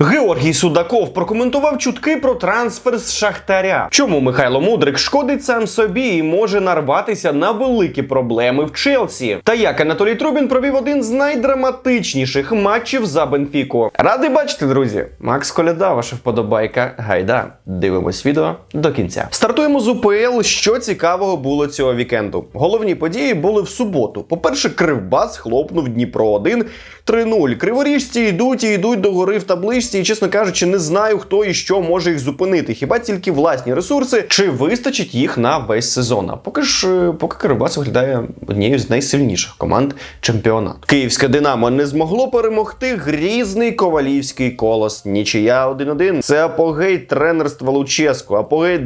Георгій Судаков прокоментував чутки про трансфер з Шахтаря. Чому Михайло Мудрик шкодить сам собі і може нарватися на великі проблеми в Челсі? Та як Анатолій Трубін провів один з найдраматичніших матчів за Бенфіку. Радий бачити, друзі. Макс Коляда, ваша вподобайка. Гайда, дивимось відео до кінця. Стартуємо з УПЛ. Що цікавого було цього вікенду? Головні події були в суботу. По-перше, Кривбас хлопнув Дніпро 1 3-0. Криворіжці йдуть і йдуть до гори в табличці, і, чесно кажучи, не знаю, хто і що може їх зупинити. Хіба тільки власні ресурси, чи вистачить їх на весь сезон? А поки ж, е, поки Кривбас виглядає однією з найсильніших команд чемпіонату. Київське Динамо не змогло перемогти грізний ковалівський колос. Нічия 1-1. Це апогей тренерства Луческу, апогей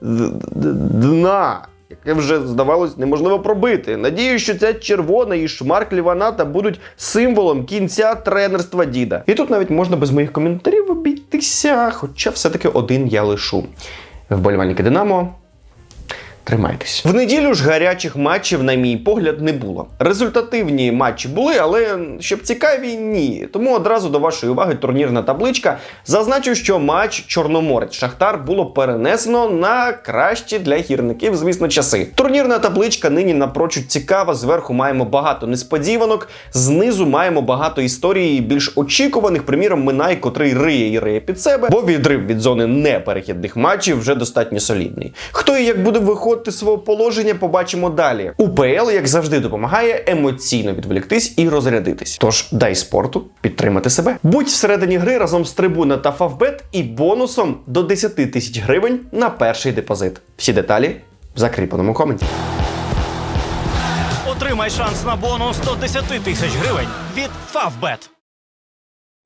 дна яке вже здавалось неможливо пробити. Надію, що ця червона і шмарк Ліваната будуть символом кінця тренерства діда. І тут навіть можна без моїх коментарів обійтися, хоча все-таки один я лишу. Вболівальники Динамо. Тримайтесь. В неділю ж гарячих матчів, на мій погляд, не було. Результативні матчі були, але щоб цікаві, ні. Тому одразу до вашої уваги турнірна табличка. Зазначу, що матч Чорноморець Шахтар було перенесено на кращі для гірників, звісно, часи. Турнірна табличка нині напрочуд цікава. Зверху маємо багато несподіванок, знизу маємо багато історій більш очікуваних. Приміром, Минай, котрий риє і риє під себе, бо відрив від зони неперехідних матчів вже достатньо солідний. Хто і як буде виходити з свого положення, побачимо далі. УПЛ, як завжди, допомагає емоційно відволіктись і розрядитись. Тож дай спорту підтримати себе. Будь всередині гри разом з трибуна та фавбет і бонусом до 10 тисяч гривень на перший депозит. Всі деталі в закріпленому коменті. Отримай шанс на бонус до 10 тисяч гривень від Favbet.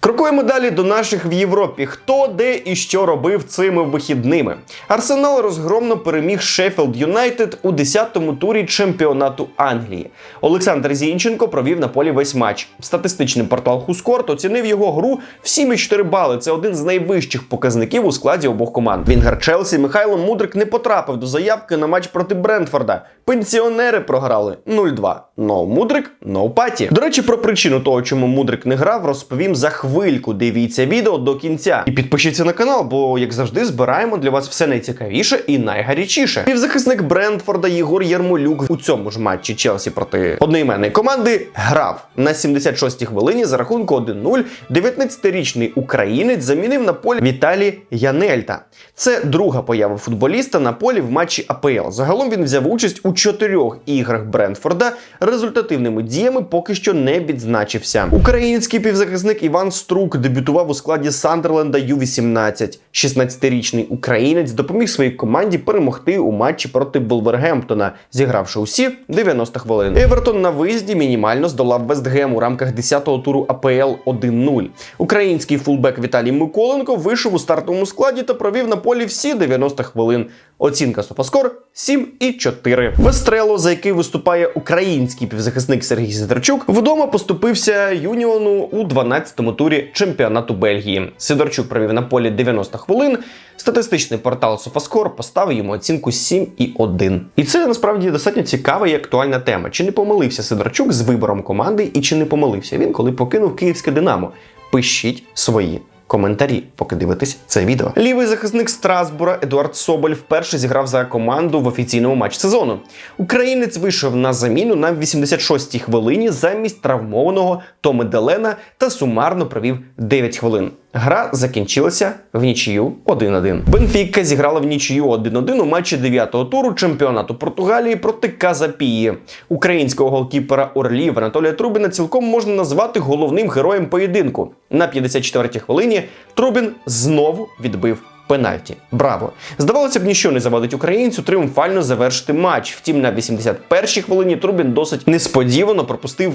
Крокуємо далі до наших в Європі. Хто де і що робив цими вихідними? Арсенал розгромно переміг Шеффілд Юнайтед у 10-му турі чемпіонату Англії. Олександр Зінченко провів на полі весь матч. Статистичний портал Хускорт оцінив його гру в 7,4 бали. Це один з найвищих показників у складі обох команд. Вінгер Челсі Михайло Мудрик не потрапив до заявки на матч проти Брентфорда. Пенсіонери програли 0-2. No Мудрик, no паті. До речі, про причину того, чому Мудрик не грав, розповім за хвильку. Дивіться відео до кінця. І підпишіться на канал, бо, як завжди, збираємо для вас все найцікавіше і найгарячіше. Півзахисник Брентфорда Єгор Ярмолюк у цьому ж матчі Челсі проти одноіменної команди грав на 76-й хвилині за рахунку 1-0. 19-річний українець замінив на полі Віталій Янельта. Це друга поява футболіста на полі в матчі АПЛ. Загалом він взяв участь у чотирьох іграх Брентфорда. Результативними діями поки що не відзначився. Український півзахисник Іван Струк дебютував у складі Сандерленда Ю-18. 16-річний українець допоміг своїй команді перемогти у матчі проти Болвергемптона, зігравши усі 90 хвилин. Евертон на виїзді мінімально здолав Вестгем у рамках 10-го туру АПЛ 1-0. Український фулбек Віталій Миколенко вийшов у стартовому складі та провів на полі всі 90 хвилин. Оцінка Софаскор 7,4. Вестрело, за який виступає український півзахисник Сергій Сидорчук, вдома поступився Юніону у 12-му турі чемпіонату Бельгії. Сидорчук провів на полі 90 хвилин. Статистичний портал Софаскор поставив йому оцінку 7,1. І це насправді достатньо цікава і актуальна тема. Чи не помилився Сидорчук з вибором команди, і чи не помилився він, коли покинув київське Динамо? Пишіть свої коментарі, поки дивитесь це відео. Лівий захисник Страсбура Едуард Соболь вперше зіграв за команду в офіційному матчі сезону. Українець вийшов на заміну на 86-й хвилині замість травмованого Томи Делена та сумарно провів 9 хвилин. Гра закінчилася в нічию 1-1. Бенфіка зіграла в нічию 1-1 у матчі 9-го туру чемпіонату Португалії проти Казапії. Українського голкіпера Орлів Анатолія Трубіна цілком можна назвати головним героєм поєдинку. На 54-й хвилині Трубін знову відбив пенальті. Браво! Здавалося б, ніщо не завадить українцю тріумфально завершити матч. Втім, на 81-й хвилині Трубін досить несподівано пропустив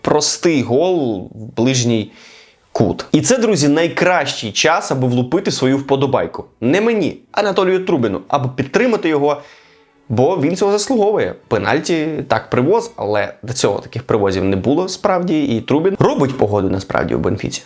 простий гол в ближній кут. І це, друзі, найкращий час, аби влупити свою вподобайку. Не мені, Анатолію Трубіну, аби підтримати його. Бо він цього заслуговує. Пенальті так привоз, але до цього таких привозів не було справді. І Трубін робить погоду насправді у Бенфіці.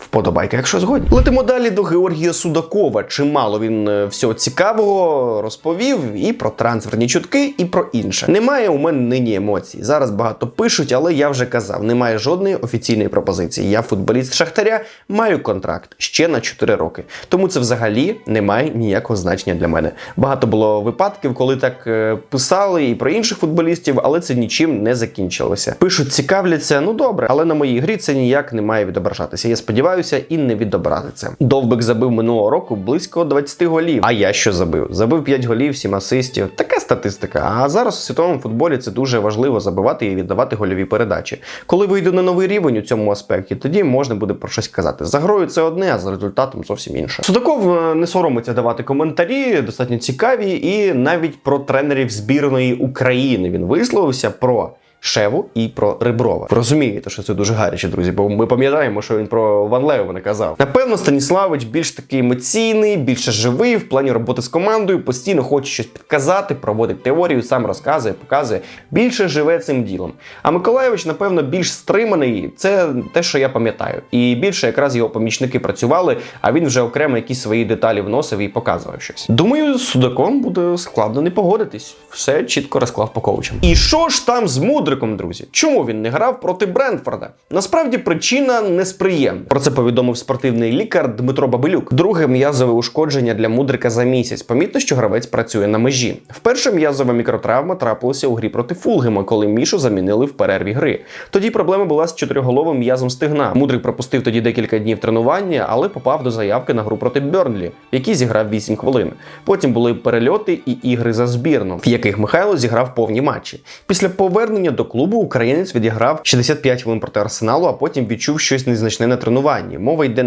Вподобайка, якщо згодні. Летимо далі до Георгія Судакова. Чимало він е, всього цікавого розповів і про трансферні чутки, і про інше. Немає у мене нині емоцій. Зараз багато пишуть, але я вже казав: немає жодної офіційної пропозиції. Я футболіст Шахтаря, маю контракт ще на 4 роки. Тому це взагалі не має ніякого значення для мене. Багато було випадків, коли так е, писали і про інших футболістів, але це нічим не закінчилося. Пишуть, цікавляться, ну добре, але на моїй грі це ніяк не має відображатися. Я сподіваюся, і не відобразиться. Довбик забив минулого року близько 20 голів. А я що забив? Забив 5 голів, 7 асистів. Така статистика. А зараз у світовому футболі це дуже важливо забивати і віддавати гольові передачі. Коли вийду на новий рівень у цьому аспекті, тоді можна буде про щось казати. За грою це одне, а за результатом зовсім інше. Судаков е, не соромиться давати коментарі, достатньо цікаві, і навіть про тренерів збірної України він висловився про. Шеву і про Реброва. Ви розумієте, що це дуже гаряче, друзі, бо ми пам'ятаємо, що він про Ван Лева не казав. Напевно, Станіславич більш такий емоційний, більше живий в плані роботи з командою, постійно хоче щось підказати, проводить теорію, сам розказує, показує. Більше живе цим ділом. А Миколаєвич, напевно, більш стриманий. Це те, що я пам'ятаю. І більше якраз його помічники працювали, а він вже окремо якісь свої деталі вносив і показував щось. Думаю, з Судаком буде складно не погодитись. Все чітко розклав по коучам. І що ж там з мудриком, друзі? Чому він не грав проти Брентфорда? Насправді причина несприємна. Про це повідомив спортивний лікар Дмитро Бабилюк. Друге м'язове ушкодження для мудрика за місяць. Помітно, що гравець працює на межі. Вперше м'язова мікротравма трапилася у грі проти Фулгема, коли Мішу замінили в перерві гри. Тоді проблема була з чотириголовим м'язом стигна. Мудрик пропустив тоді декілька днів тренування, але попав до заявки на гру проти Бьорнлі, в якій зіграв 8 хвилин. Потім були перельоти і ігри за збірну, в яких Михайло зіграв повні матчі. Після повернення до клубу українець відіграв 65 хвилин проти арсеналу, а потім відчув щось незначне на тренуванні. Мова йде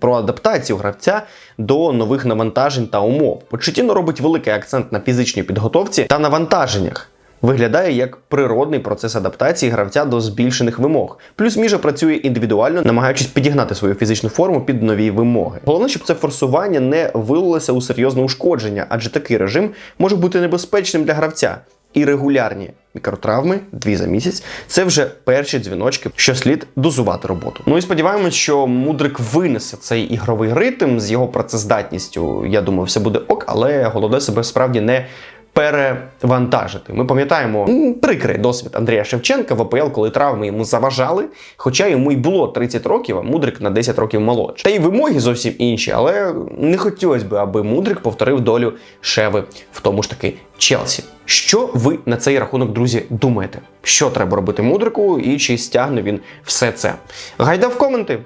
про адаптацію гравця до нових навантажень та умов. Почуттіно робить великий акцент на фізичній підготовці та навантаженнях. Виглядає як природний процес адаптації гравця до збільшених вимог. Плюс Міша працює індивідуально, намагаючись підігнати свою фізичну форму під нові вимоги. Головне, щоб це форсування не вилилося у серйозне ушкодження, адже такий режим може бути небезпечним для гравця. І регулярні мікротравми дві за місяць це вже перші дзвіночки, що слід дозувати роботу. Ну і сподіваємось, що мудрик винесе цей ігровий ритм з його працездатністю. Я думаю, все буде ок, але голоде себе справді не перевантажити. Ми пам'ятаємо прикрий досвід Андрія Шевченка в АПЛ, коли травми йому заважали, хоча йому й було 30 років, а мудрик на 10 років молодший. Та й вимоги зовсім інші, але не хотілося б, аби мудрик повторив долю Шеви в тому ж таки Челсі. Що ви на цей рахунок, друзі, думаєте? Що треба робити мудрику і чи стягне він все це? Гайда в коменти,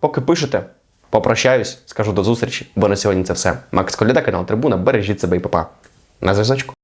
поки пишете. Попрощаюсь, скажу до зустрічі, бо на сьогодні це все. Макс Коляда, канал Трибуна. Бережіть себе і папа. На зв'язочку.